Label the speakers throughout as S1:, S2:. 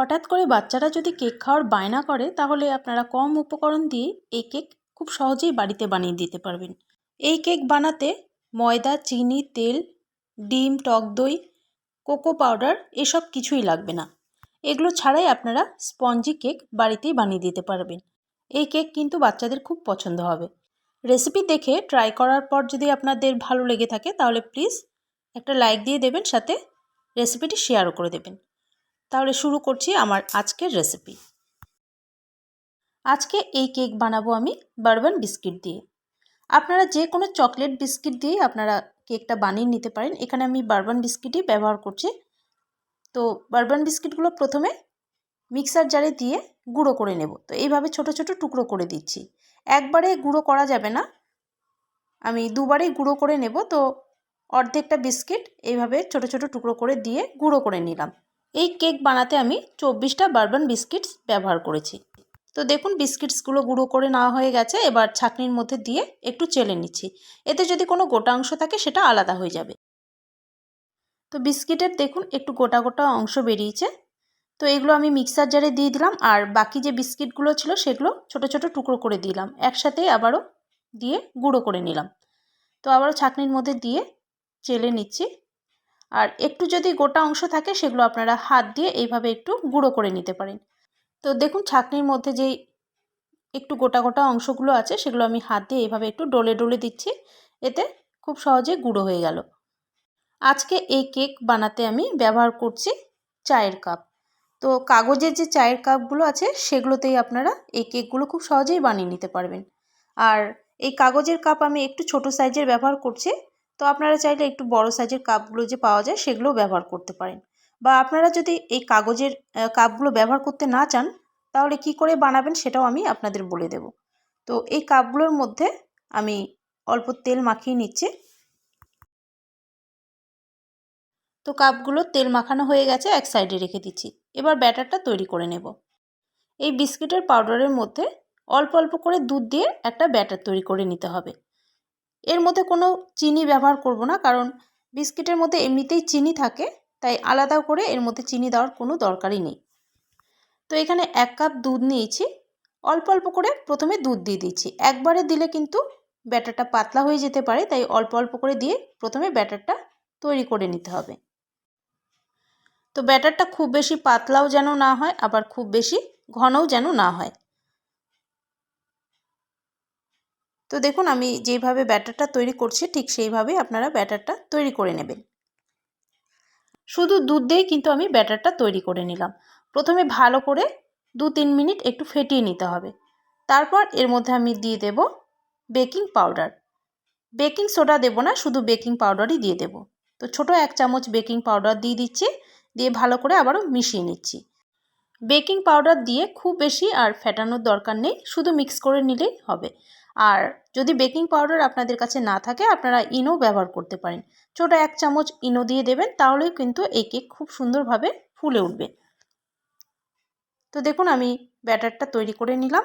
S1: হঠাৎ করে বাচ্চারা যদি কেক খাওয়ার বায়না করে, তাহলে আপনারা কম উপকরণ দিয়ে এই কেক খুব সহজেই বাড়িতে বানিয়ে দিতে পারবেন। এই কেক বানাতে ময়দা, চিনি, তেল, ডিম, টক দই, কোকো পাউডার এসব কিছুই লাগবে না। এগুলো ছাড়াই আপনারা স্পঞ্জি কেক বাড়িতেই বানিয়ে দিতে পারবেন। এই কেক কিন্তু বাচ্চাদের খুব পছন্দ হবে। রেসিপি দেখে ট্রাই করার পর যদি আপনাদের ভালো লেগে থাকে, তাহলে প্লিজ একটা লাইক দিয়ে দেবেন, সাথে রেসিপিটি শেয়ারও করে দেবেন। তাহলে শুরু করছি আমার আজকের রেসিপি আজকে এই কেক বানাবো আমি বারবান বিস্কিট দিয়ে। আপনারা যে কোনো চকলেট বিস্কিট দিয়েই আপনারা কেকটা বানিয়ে নিতে পারেন। এখানে আমি বারবান বিস্কিটই ব্যবহার করছি। তো বারবান বিস্কিটগুলো প্রথমে মিক্সার জারে দিয়ে গুঁড়ো করে নেব। তো এইভাবে ছোট ছোট টুকরো করে দিচ্ছি। একবারে গুঁড়ো করা যাবে না। আমি দুবারেই গুঁড়ো করে নেব। তো অর্ধেকটা বিস্কিট এইভাবে ছোট ছোট টুকরো করে দিয়ে গুঁড়ো করে নিলাম। এই কেক বানাতে আমি চব্বিশটা বারবান বিস্কিটস ব্যবহার করেছি। তো দেখুন, বিস্কিটসগুলো গুঁড়ো করে নেওয়া হয়ে গেছে। এবার ছাঁকনির মধ্যে দিয়ে একটু চেলে নিচ্ছি। এতে যদি কোনো গোটা অংশ থাকে, সেটা আলাদা হয়ে যাবে। তো বিস্কিটের দেখুন, একটু গোটা গোটা অংশ বেরিয়েছে। তো এগুলো আমি মিক্সার জারে দিয়ে দিলাম। আর বাকি যে বিস্কিটগুলো ছিল, সেগুলো ছোট ছোট টুকরো করে দিলাম। একসাথে আবারও দিয়ে গুঁড়ো করে নিলাম। তো আবারও ছাঁকনির মধ্যে দিয়ে চেলে নিচ্ছি। আর একটু যদি গোটা অংশ থাকে সেগুলো আপনারা হাত দিয়ে এইভাবে একটু গুঁড়ো করে নিতে পারেন। তো দেখুন ছাঁকনির মধ্যে যেই একটু গোটা গোটা অংশগুলো আছে সেগুলো আমি হাত দিয়ে এইভাবে একটু ডলে ডলে দিচ্ছি। এতে খুব সহজে গুঁড়ো হয়ে গেল। আজকে এই কেক বানাতে আমি ব্যবহার করছি চায়ের কাপ। তো কাগজের যে চায়ের কাপগুলো আছে সেগুলোতেই আপনারা এই কেকগুলো খুব সহজেই বানিয়ে নিতে পারবেন। আর এই কাগজের কাপ আমি একটু ছোট সাইজের ব্যবহার করছি। তো আপনারা চাইলে একটু বড় সাইজের কাপগুলো যে পাওয়া যায় সেগুলোও ব্যবহার করতে পারেন। বা আপনারা যদি এই কাগজের কাপগুলো ব্যবহার করতে না চান, তাহলে কি করে বানাবেন সেটাও আমি আপনাদের বলে দেব। তো এই কাপগুলোর মধ্যে আমি অল্প তেল মাখিয়ে নিচ্ছি। তো কাপগুলো তেল মাখানো হয়ে গেছে, এক সাইডে রেখে দিচ্ছি। এবার ব্যাটারটা তৈরি করে নেব। এই বিস্কিটের পাউডারের মধ্যে অল্প অল্প করে দুধ দিয়ে একটা ব্যাটার তৈরি করে নিতে হবে। এর মধ্যে কোনো চিনি ব্যবহার করব না। কারণ বিস্কিটের মধ্যে এমনিতেই চিনি থাকে, তাই আলাদা করে এর মধ্যে চিনি দেওয়ার কোনো দরকারই নেই। তো এখানে এক কাপ দুধ নিয়েছি। অল্প অল্প করে প্রথমে দুধ দিয়ে দিচ্ছি। একবারে দিলে কিন্তু ব্যাটারটা পাতলা হয়ে যেতে পারে, তাই অল্প অল্প করে দিয়ে প্রথমে ব্যাটারটা তৈরি করে নিতে হবে। তো ব্যাটারটা খুব বেশি পাতলাও যেন না হয়, আবার খুব বেশি ঘনও যেন না হয়। তো দেখুন, আমি যেইভাবে ব্যাটারটা তৈরি করছি, ঠিক সেইভাবেই আপনারা ব্যাটারটা তৈরি করে নেবেন। শুধু দুধ দিয়েই কিন্তু আমি ব্যাটারটা তৈরি করে নিলাম। প্রথমে ভালো করে দু তিন মিনিট একটু ফেটিয়ে নিতে হবে। তারপর এর মধ্যে আমি দিয়ে দেব বেকিং পাউডার। বেকিং সোডা দেব না, শুধু বেকিং পাউডারই দিয়ে দেব। তো ছোট এক চামচ বেকিং পাউডার দিয়ে দিচ্ছি, দিয়ে ভালো করে আবারও মিশিয়ে নিচ্ছি। বেকিং পাউডার দিয়ে খুব বেশি আর ফেটানোর দরকার নেই, শুধু মিক্স করে নিলেই হবে। আর যদি বেকিং পাউডার আপনাদের কাছে না থাকে, আপনারা ইনো ব্যবহার করতে পারেন। ছোটো এক চামচ ইনো দিয়ে দেবেন তাহলেই কিন্তু এই কেক খুব সুন্দরভাবে ফুলে উঠবে। তো দেখুন, আমি ব্যাটারটা তৈরি করে নিলাম।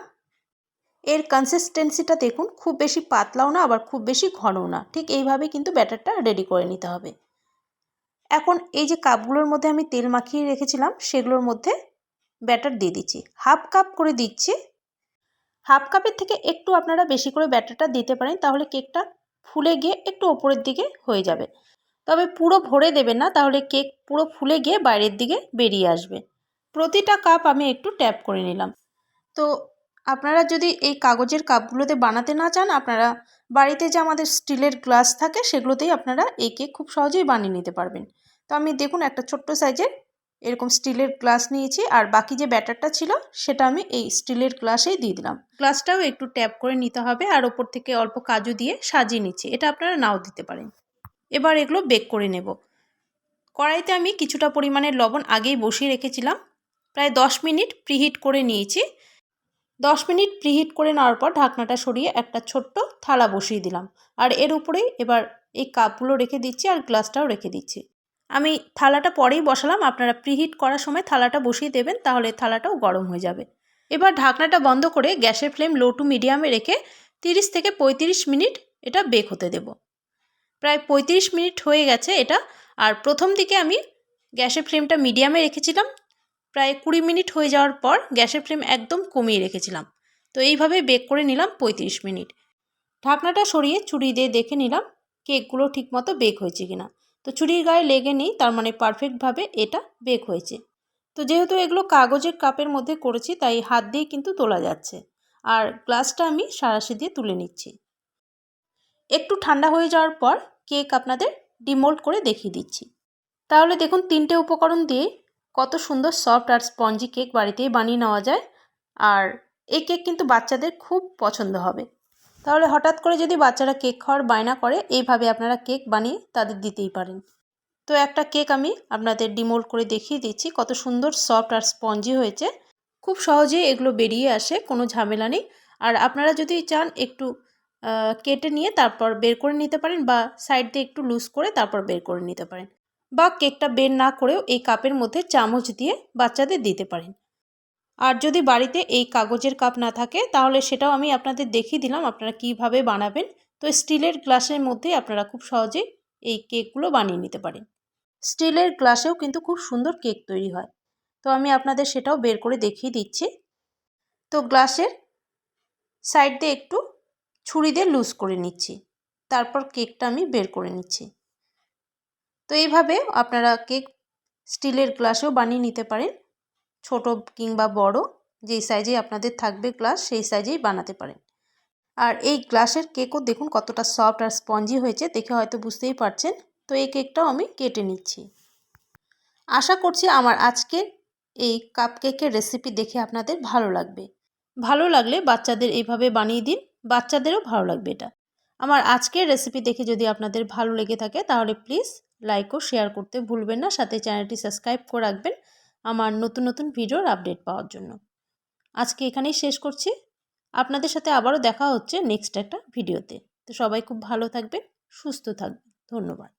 S1: এর কনসিস্টেন্সিটা দেখুন, খুব বেশি পাতলাও না, আবার খুব বেশি ঘনও না। ঠিক এইভাবে কিন্তু ব্যাটারটা রেডি করে নিতে হবে। এখন এই যে কাপগুলোর মধ্যে আমি তেল মাখিয়ে রেখেছিলাম, সেগুলোর মধ্যে ব্যাটার দিয়ে দিচ্ছি। হাফ কাপ করে দিচ্ছি হাফ কাপের থেকে একটু আপনারা বেশি করে ব্যাটারটা দিতে পারেন, তাহলে কেকটা ফুলে গিয়ে একটু ওপরের দিকে হয়ে যাবে। তবে পুরো ভরে দেবেন না, তাহলে কেক পুরো ফুলে গিয়ে বাইরের দিকে বেরিয়ে আসবে। প্রতিটা কাপ আমি একটু ট্যাপ করে নিলাম। তো আপনারা যদি এই কাগজের কাপগুলোতে বানাতে না চান, আপনারা বাড়িতে যে আমাদের স্টিলের গ্লাস থাকে, সেগুলোতেই আপনারা এই কেক খুব সহজেই বানিয়ে নিতে পারবেন। তো আমি দেখুন একটা ছোট্ট সাইজের এরকম স্টিলের গ্লাস নিয়েছি আর বাকি যে ব্যাটারটা ছিল সেটা আমি এই স্টিলের গ্লাসেই দিয়ে দিলাম। গ্লাসটাও একটু ট্যাপ করে নিতে হবে আর ওপর থেকে অল্প কাজু দিয়ে সাজিয়ে নিচ্ছি। এটা আপনারা নাও দিতে পারেন। এবার এগুলো বেক করে নেব। কড়াইতে আমি কিছুটা পরিমাণের লবণ আগেই বসিয়ে রেখেছিলাম। প্রায় দশ মিনিট প্রিহিট করে নিয়েছি। দশ মিনিট প্রিহিট করে নেওয়ার পর ঢাকনাটা সরিয়ে একটা ছোট্ট থালা বসিয়ে দিলাম। আর এর উপরেই এবার এই কাপগুলো রেখে দিচ্ছি আর গ্লাসটাও রেখে দিচ্ছি। আমি থালাটা পরেই বসালাম। আপনারা প্রিহিট করার সময় থালাটা বসিয়ে দেবেন, তাহলে থালাটাও গরম হয়ে যাবে। এবার ঢাকনাটা বন্ধ করে গ্যাসের ফ্লেম লো টু মিডিয়ামে রেখে তিরিশ থেকে পঁয়ত্রিশ মিনিট এটা বেক হতে দেব। প্রায় পঁয়ত্রিশ মিনিট হয়ে গেছে এটা। আর প্রথম দিকে আমি গ্যাসের ফ্লেমটা মিডিয়ামে রেখেছিলাম। প্রায় কুড়ি মিনিট হয়ে যাওয়ার পর গ্যাসের ফ্লেম একদম কমিয়ে রেখেছিলাম। তো এইভাবে বেক করে নিলাম পঁয়ত্রিশ মিনিট। ঢাকনাটা সরিয়ে চুড়ি দিয়ে দেখে নিলাম কেকগুলো ঠিকমতো বেক হয়েছে কিনা। তো চুড়ির গায়ে লেগে নেই, তার মানে পারফেক্টভাবে এটা বেক হয়েছে। তো যেহেতু এগুলো কাগজের কাপের মধ্যে করেছি, তাই হাত দিয়ে কিন্তু তোলা যাচ্ছে। আর গ্লাসটা আমি সারাশি দিয়ে তুলে নিচ্ছি। একটু ঠান্ডা হয়ে যাওয়ার পর কেক আপনাদের ডিমোল্ড করে দেখিয়ে দিচ্ছি। তাহলে দেখুন, তিনটে উপকরণ দিয়ে কত সুন্দর সফট আর স্পঞ্জি কেক বাড়িতেই বানিয়ে নেওয়া যায়। আর এই কেক কিন্তু বাচ্চাদের খুব পছন্দ হবে। তাহলে হঠাৎ করে যদি বাচ্চারা কেক খাওয়ার বায়না করে, এইভাবে আপনারা কেক বানিয়ে তাদের দিতেই পারেন। তো একটা কেক আমি আপনাদের ডিমোল্ড করে দেখিয়ে দিচ্ছি, কত সুন্দর সফট আর স্পঞ্জি হয়েছে। খুব সহজেই এগুলো বেরিয়ে আসে, কোনো ঝামেলা নেই। আর আপনারা যদি চান একটু কেটে নিয়ে তারপর বের করে নিতে পারেন বা সাইড দিয়ে একটু লুজ করে তারপর বের করে নিতে পারেন। বা কেকটা বের না করেও এই কাপের মধ্যে চামচ দিয়ে বাচ্চাদের দিতে পারেন। আর যদি বাড়িতে এই কাগজের কাপ না থাকে, তাহলে সেটাও আমি আপনাদের দেখিয়ে দিলাম আপনারা কীভাবে বানাবেন। তো স্টিলের গ্লাসের মধ্যে আপনারা খুব সহজেই এই কেকগুলো বানিয়ে নিতে পারেন। স্টিলের গ্লাসেও কিন্তু খুব সুন্দর কেক তৈরি হয়। তো আমি আপনাদের সেটাও বের করে দেখিয়ে দিচ্ছি। তো গ্লাসের সাইড দিয়ে একটু ছুরি দিয়ে লুজ করে নিচ্ছি। তারপর কেকটা আমি বের করে নিচ্ছি। তো এইভাবে আপনারা কেক স্টিলের গ্লাসেও বানিয়ে নিতে পারেন। ছোট কিংবা বড়, যেই সাইজে আপনাদের থাকবে গ্লাস সেই সাইজেই বানাতে পারেন। আর এই গ্লাসের কেকও দেখুন কতটা সফট আর স্পঞ্জি হয়েছে, দেখে হয়তো বুঝতেই পারছেন। তো এই কেকটাও আমি কেটে নিচ্ছি। আশা করছি আমার আজকের এই কাপ কেকের রেসিপি দেখে আপনাদের ভালো লাগবে। ভালো লাগলে বাচ্চাদের এইভাবে বানিয়ে দিন, বাচ্চাদেরও ভালো লাগবে এটা। আমার আজকের রেসিপি দেখে যদি আপনাদের ভালো লেগে থাকে, তাহলে প্লিজ লাইক ও শেয়ার করতে ভুলবেন না, সাথে চ্যানেলটি সাবস্ক্রাইব করে রাখবেন। আমার নতুন নতুন ভিডিওর আপডেট পাওয়ার জন্য। আজকে এখানেই শেষ করছি। আপনাদের সাথে আবারও দেখা হচ্ছে নেক্সট একটা ভিডিওতে। তো সবাই খুব ভালো থাকবেন, সুস্থ থাকবেন। ধন্যবাদ।